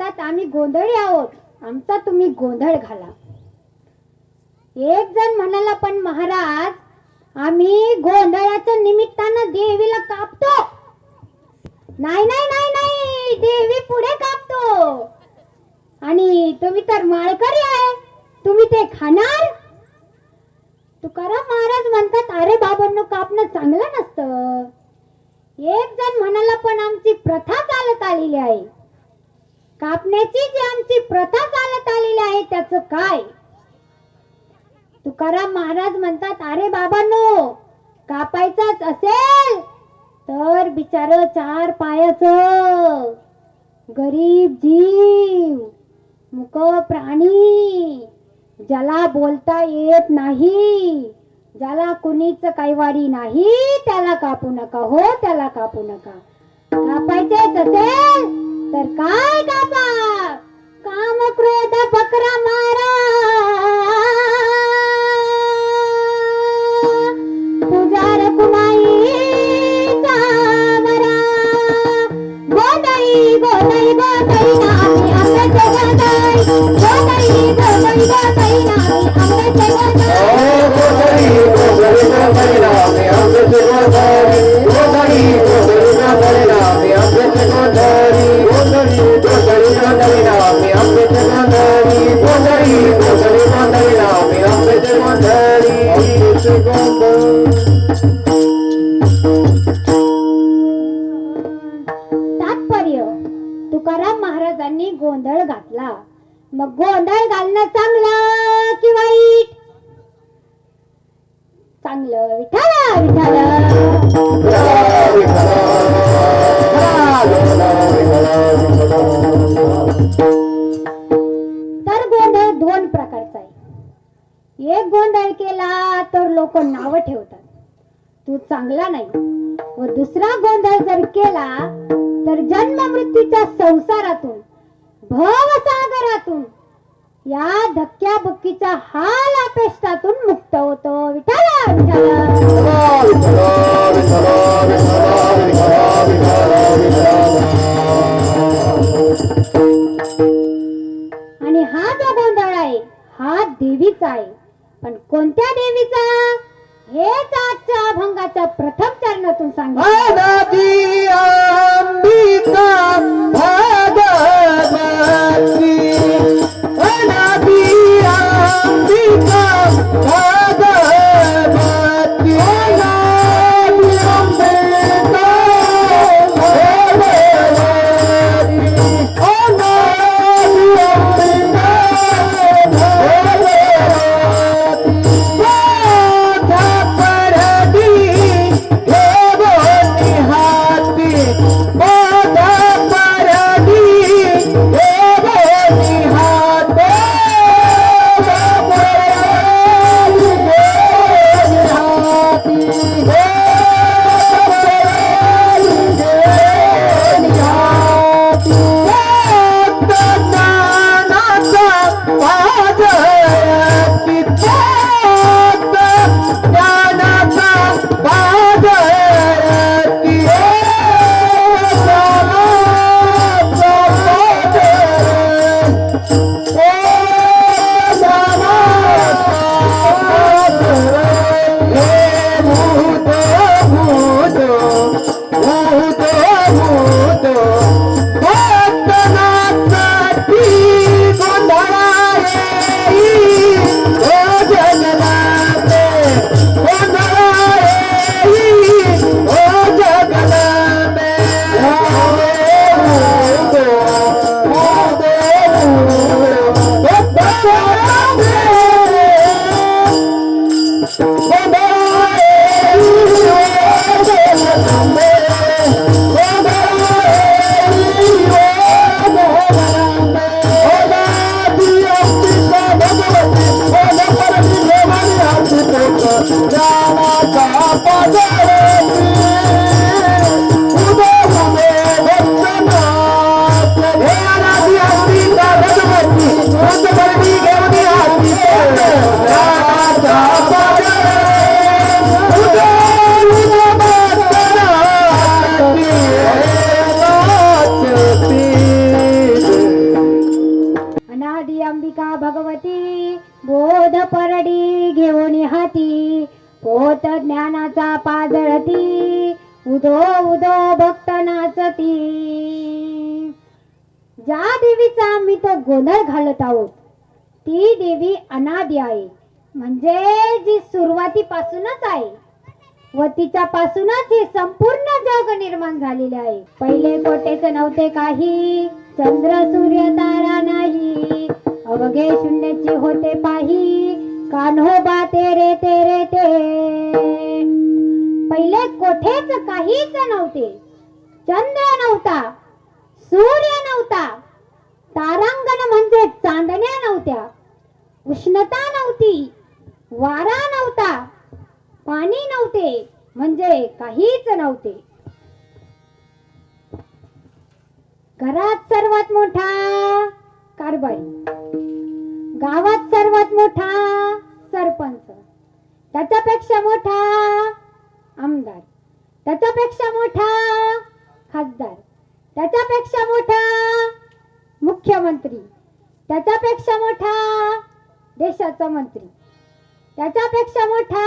म्हणतात आम्ही गोंधळी आहोत. आमचा तुम्ही गोंधळ घाला. एक जण म्हणाला पण महाराज आम्ही गोंधळाच्या निमित्तानं देवीला कापतो. नाही नाही नाही नाही देवी पुढे कापतो. आणि तुम्ही तर माळकरी आहे. तुम्ही ते खाणार? तुकाराम महाराज म्हणतात अरे बाबांनो कापणं चांगलं नसतं. एक जण म्हणाला पण आमची प्रथा चालत आलेली आहे. कापण्याची जी आमची प्रथा चालत आलेली आहे त्याचं काय? तुकाराम महाराज म्हणतात अरे बाबांनो कापायचाच असेल तर बिचार चार पायाच. गरीब जीव मुक प्राणी ज्याला बोलता येत नाही ज्याला कुणीच कैवारी नाही त्याला कापू नका हो त्याला कापू नका. कापायचेच असेल तर काय कापा काम क्रोध बकरा मारा. तात्पर्य तुकाराम महाराजांनी गोंधळ घातला. मग गोंधळ घालणं चांगलं धक्क्या बुक्कीच्या हाल अपेष्टातून मुक्त होतो. विठाला आणि हा जो गोंधळ आहे हा देवीचा आहे. पण कोणत्या देवीचा? हेच आजच्या अभंगाच्या प्रथम चरणातून सांगितलं. उदो उदो भक्त नाचती ज्या देवीचा आम्ही तो गोंधळ घालत आहोत ती देवी अनादी आहे. म्हणजे जी सुरुवातीपासूनच आहे व तिच्या पासूनच हे संपूर्ण जग निर्माण झालेले आहे. पहिले कोटेच नव्हते काही चंद्र सूर्य तारा नाही. अवघे शून्याची होते पाही. कान्होबा तेरे तेरे ते. पहिले कोठेच काहीच नव्हते. चंद्र नव्हता सूर्य नव्हता तारांगण म्हणजे चांदण्या नव्हत्या. उष्णता नव्हती वारा नव्हता पाणी नव्हते म्हणजे काहीच नव्हते. घरात सर्वात मोठा कारभारी. गावात सर्वात मोठा सरपंच. त्याच्यापेक्षा मोठा त्याच्यापेक्षा मोठा खासदार त्याच्यापेक्षा मोठा मुख्यमंत्री त्याच्यापेक्षा मोठा देशाचा मंत्री त्याच्यापेक्षा मोठा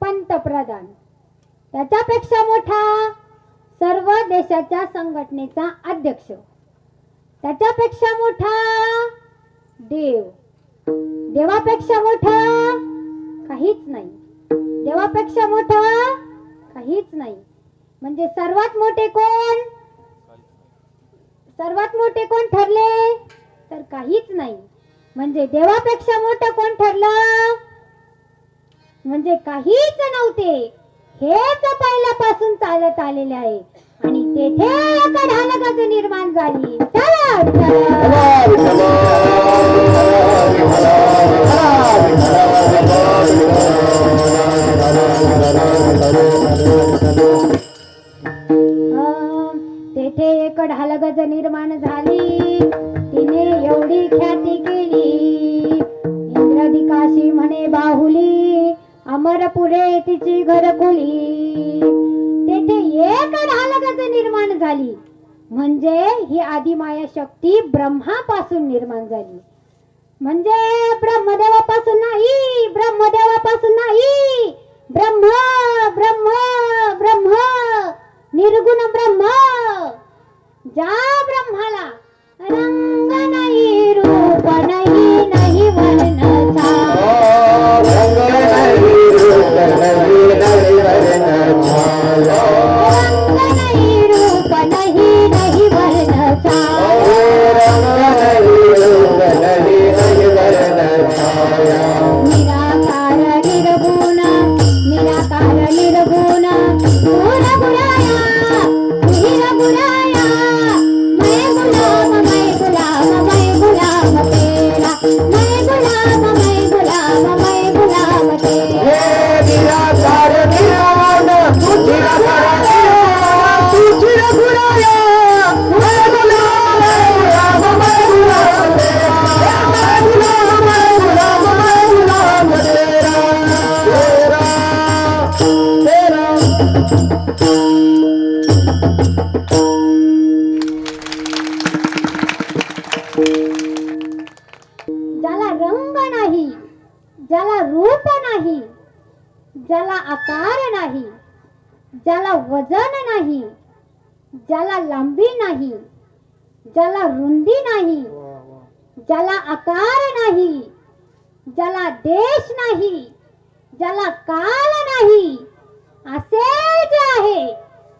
पंतप्रधान त्याच्यापेक्षा मोठा सर्व देशाच्या संघटनेचा अध्यक्ष त्याच्यापेक्षा मोठा देव देवापेक्षा मोठा काहीच नाही देवापेक्षा मोठा काहीच नाही. म्हणजे सर्वात मोठे कोण? सर्वात मोठे कोण ठरले? तर काहीच नाही. म्हणजे देवापेक्षा मोठं कोण ठरलं? म्हणजे काहीच नव्हते. हेच पहिल्यापासून चालत आलेले आहे. आणि तेथे एका ढालकाचे निर्माण झाली. झाली. म्हणजे ही आदिमाया शक्ती ब्रह्मापासून निर्माण झाली. म्हणजे ब्रह्मदेवापासून नाही ब्रह्मदेवापासून नाही. ब्रह्म ब्रह्म ब्रह्म निर्गुण ब्रह्म. ज्या ब्रह्माला रंग ज्याला रंग नाही ज्याला रूप नाही ज्याला आकार नाही ज्याला वजन नाही ज्याला लांबी नाही ज्याला रुंदी नाही ज्याला आकार नाही ज्याला देश नाही ज्याला काल नाही असे जे आहे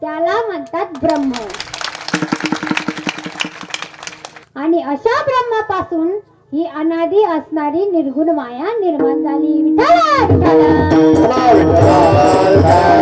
त्याला म्हणतात ब्रह्म. आणि अशा ब्रह्मापासून ही अनादी असणारी निर्गुण माया निर्माण झाली. विठ्ठला विठ्ठला.